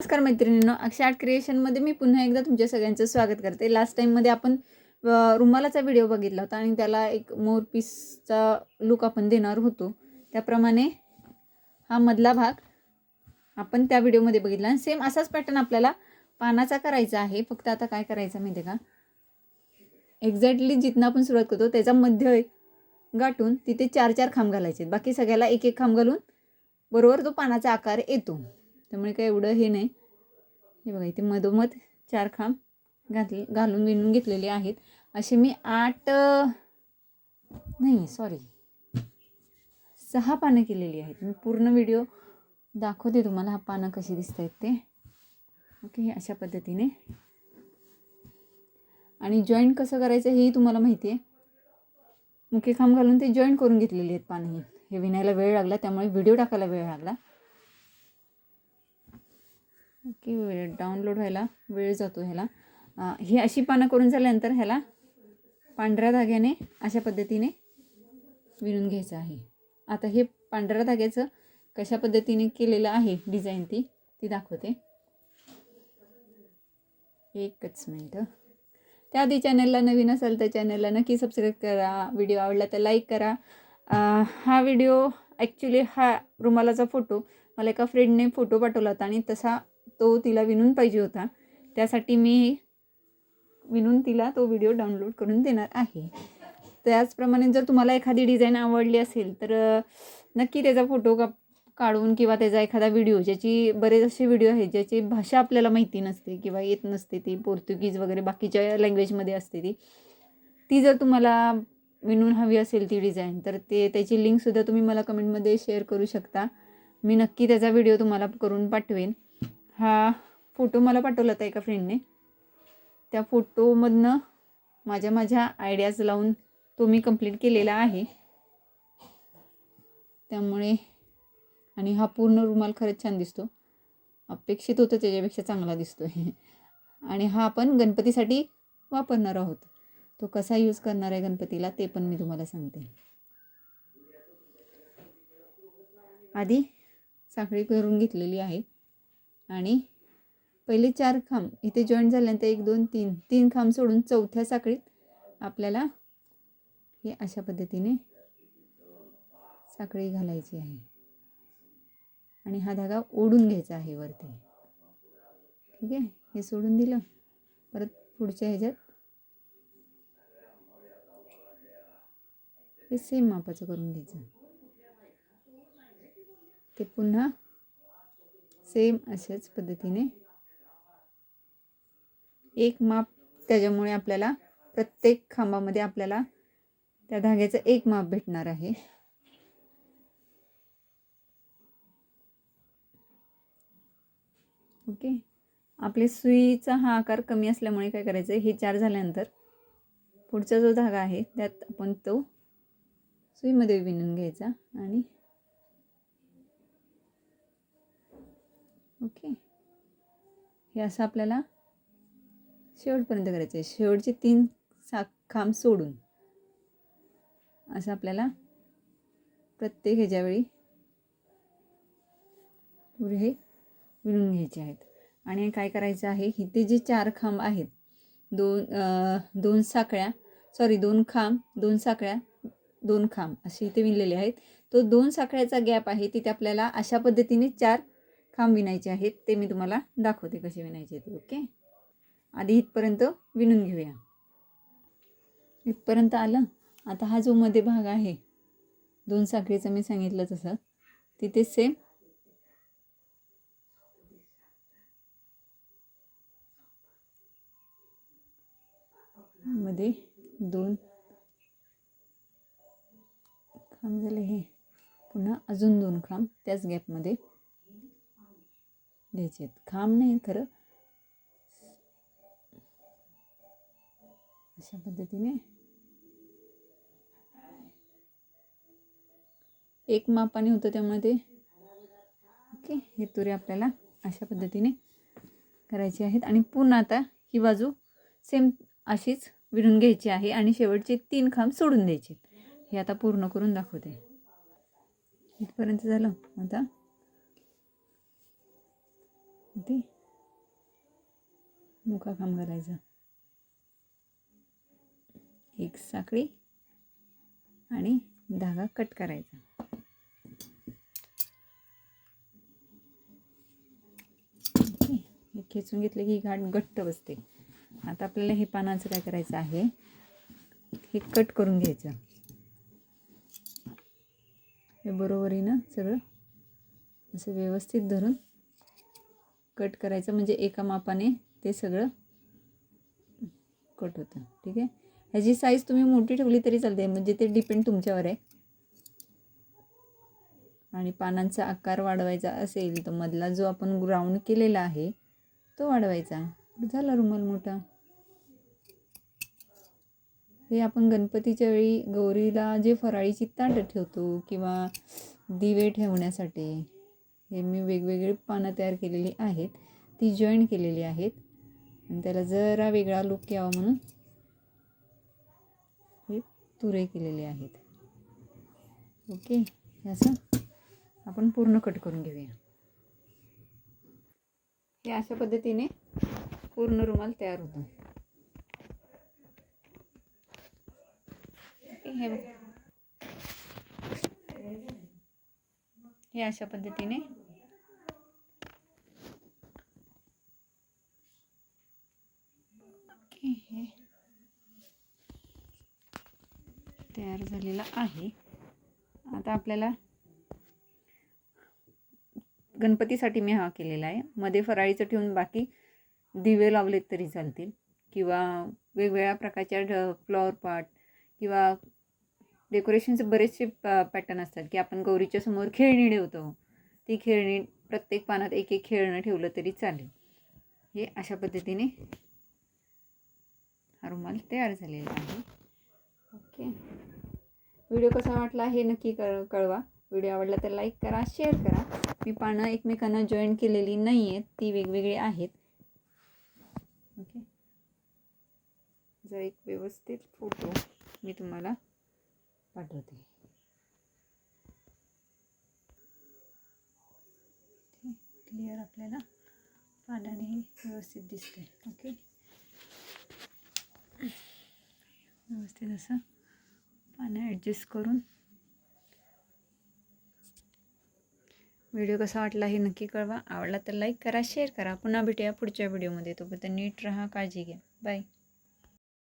नमस्कार मैत्रिणींनो अक्षय आर्ट क्रिएशनमध्ये मी पुन्हा एकदा तुमच्या सगळ्यांचं स्वागत करते. लास्ट टाईममध्ये आपण रुमालाचा व्हिडिओ बघितला होता आणि त्याला एक मोर पीसचा लुक आपण देणार होतो. त्याप्रमाणे हा मधला भाग आपण त्या व्हिडिओमध्ये बघितला. आणि सेम असाच पॅटर्न आपल्याला पानाचा करायचा आहे. फक्त आता काय करायचं माहिती आहे का? एक्झॅक्टली जिथनं आपण सुरुवात करतो त्याचा मध्य गाठून तिथे चार चार खांब घालायचे बाकी सगळ्याला एक एक खांब घालून बरोबर तो पानाचा आकार येतो. त्यामुळे काय एवढं हे नाही. हे बघा इथे मधोमध चार खांब घातले घालून विणून घेतलेले आहेत. असे मी आठ नाही सॉरी सहा पानं केलेली आहेत. मी पूर्ण व्हिडिओ दाखवते तुम्हाला हा पानं कशी दिसत आहेत ते. ओके हे अशा पद्धतीने. आणि जॉईंट कसं करायचं हेही तुम्हाला माहिती आहे मुख्य खांब घालून ते जॉईंट करून घेतलेली आहेत पानं ही हे विणायला वेळ लागला त्यामुळे व्हिडिओ टाकायला वेळ लागला. की वेळ डाउनलोड व्हायला वेळ जातो ह्याला. ही अशी पानं करून झाल्यानंतर ह्याला पांढऱ्या धाग्याने अशा पद्धतीने विणून घ्यायचं आहे. आता हे पांढऱ्या धाग्याचं कशा पद्धतीने केलेलं आहे डिझाईन ती ती दाखवते. एकच मिनटं. त्याआधी चॅनलला नवीन असेल तर चॅनलला नक्की सबस्क्राईब करा. व्हिडिओ आवडला तर लाईक करा. हा व्हिडिओ ॲक्च्युली हा रुमालाचा फोटो मला एका फ्रेंडने फोटो पाठवला होता आणि तसा तो तिला विणून पाहिजे होता. त्यासाठी मी विणून तिला तो व्हिडिओ डाउनलोड करून देणार आहे. त्याचप्रमाणे जर तुम्हाला एखादी डिझाईन आवडली असेल तर नक्की त्याचा फोटो का काढून किंवा त्याचा एखादा व्हिडिओ ज्याची बरेच असे व्हिडिओ आहेत ज्याची भाषा आपल्याला माहिती नसते किंवा येत नसते ती पोर्तुगीज वगैरे बाकीच्या लँग्वेजमध्ये असते ती ती जर तुम्हाला विणून हवी असेल ती डिझाईन तर ते त्याची लिंकसुद्धा तुम्ही मला कमेंटमध्ये शेअर करू शकता. मी नक्की त्याचा व्हिडिओ तुम्हाला करून पाठवेन. हा फोटो मला पाठवला होता एका फ्रेंडने त्या फोटोमधनं माझ्या माझ्या आयडियाज लावून तो मी कंप्लीट केलेला आहे. त्यामुळे आणि हा पूर्ण रुमाल खरंच छान दिसतो. अपेक्षित होतं त्याच्यापेक्षा चांगला दिसतो आहे आणि हा आपण गणपतीसाठी वापरणार आहोत. तो कसा यूज करणार आहे गणपतीला ते पण मी तुम्हाला सांगते. आधी साखळी करून घेतलेली आहे. आणि पहिले चार खांब इथे जॉईंट झाल्यानंतर एक दोन तीन तीन खांब सोडून चौथ्या साखळीत आपल्याला हे अशा पद्धतीने साखळी घालायची आहे. आणि हा धागा ओढून घ्यायचा आहे वरती. ठीक आहे? हे सोडून दिलं. परत पुढच्या ह्याच्यात हे सेम मापाचं करून घ्यायचं. ते पुन्हा सेम अशाच पद्धतीने. एक माप त्याच्यामुळे आपल्याला प्रत्येक खांबामध्ये आपल्याला त्या धाग्याचं एक माप भेटणार आहे. ओके. आपले सुईचा हा आकार कमी असल्यामुळे काय करायचं हे चार झाल्यानंतर पुढचा जो धागा आहे त्यात आपण तो सुईमध्ये विणून घ्यायचा आणि ओके. हे असं आपल्याला शेवटपर्यंत करायचं आहे. शेवटचे तीन सा खांब सोडून. असं आपल्याला प्रत्येक ह्याच्यावेळी पुढे हे विणून घ्यायचे आहेत. आणि काय करायचं आहे? इथे जे चार खांब आहेत दोन दोन साखळ्या सॉरी दोन खांब दोन साखळ्या दोन खांब असे इथे विणलेले आहेत. तो दोन साखळ्याचा गॅप आहे तिथे आपल्याला अशा पद्धतीने चार खांब विणायचे आहेत ते मी तुम्हाला दाखवते कसे विणायचे ते ओके? आधी इथपर्यंत विणून घेऊया. इथपर्यंत आलं. आता हा जो मध्ये भाग आहे दोन साखळीचं मी सांगितलं तसं तिथे सेममध्ये दोन खांब झाले हे. पुन्हा अजून दोन खांब त्याच गॅपमध्ये द्यायचे आहेत. खांब नाही खरं. अशा पद्धतीने. एक मापाने होतं त्यामुळे ते. ओके हे तुरे आपल्याला अशा पद्धतीने करायचे आहेत. आणि पुन्हा आता ही बाजू सेम अशीच विणून घ्यायची आहे आणि शेवटचे तीन खांब सोडून द्यायचे हे आता पूर्ण करून दाखवते. इथपर्यंत झालं. आता इथे मुका काम करायचं. एक साखळी आणि धागा कट करायचा. हे खेचून घेतले की गाठ घट्ट बसते. आता आपल्याला हे पानाचं काय करायचं आहे? हे कट करून घ्यायचं. हे बरोबरीनं सगळं असं व्यवस्थित धरून कट करायचं म्हणजे एका मापाने ते सगळं कट होतं. ठीक आहे? ह्याची साईज तुम्ही मोठी ठेवली तरी चालते म्हणजे ते डिपेंड तुमच्यावर आहे. आणि पानांचा आकार वाढवायचा असेल तर मधला जो आपण ग्राउंड केलेला आहे तो वाढवायचा. झाला रुमाल मोठा. हे आपण गणपतीच्या वेळी गौरीला जे फराळीची ताटं ठेवतो किंवा दिवे ठेवण्यासाठी हे मी वेगवेगळी पानं तयार केलेली आहेत. ती जॉईन केलेली आहेत. आणि त्याला जरा वेगळा लुक यावा म्हणून हे तुरे केलेले आहेत. ओके? असं आपण पूर्ण कट करून घेऊया. हे अशा पद्धतीने पूर्ण रुमाल तयार होतो. हे बघ. हे अशा पद्धतीने तयार झालेला आहे. आता आपल्याला गणपतीसाठी मी हा केलेला आहे. मध्ये फराळीचं ठेवून बाकी दिवे लावलेत तरी चालतील. किंवा वेगवेगळ्या प्रकारच्या फ्लॉवर पॉट किंवा डेकोरेशनचे बरेचसे प पॅटर्न असतात की आपण गौरीच्या समोर खेळणी ठेवतो. ती खेळणी प्रत्येक पानात एक एक खेळणं ठेवलं तरी चालेल. हे अशा पद्धतीने हा रुमाल तयार झालेला आहे. व्हिडिओ कसा वाटला हे नक्की कळ कळवा. व्हिडिओ आवडला तर लाईक करा शेअर करा. मी पानं एकमेकांना जॉईन केलेली नाही आहेत ती वेगवेगळी आहेत. ओके. जर एक व्यवस्थित फोटो मी तुम्हाला पाठवते. क्लिअर आपल्याला पानाने व्यवस्थित दिसते ओके. व्यवस्थित असं. पानं ॲडजस्ट करून. व्हिडिओ कसा वाटला हे नक्की कळवा. आवडला तर लाईक करा शेअर करा. पुन्हा भेटूया पुढच्या व्हिडिओमध्ये तोपर्यंत नीट राहा काळजी घ्या. बाय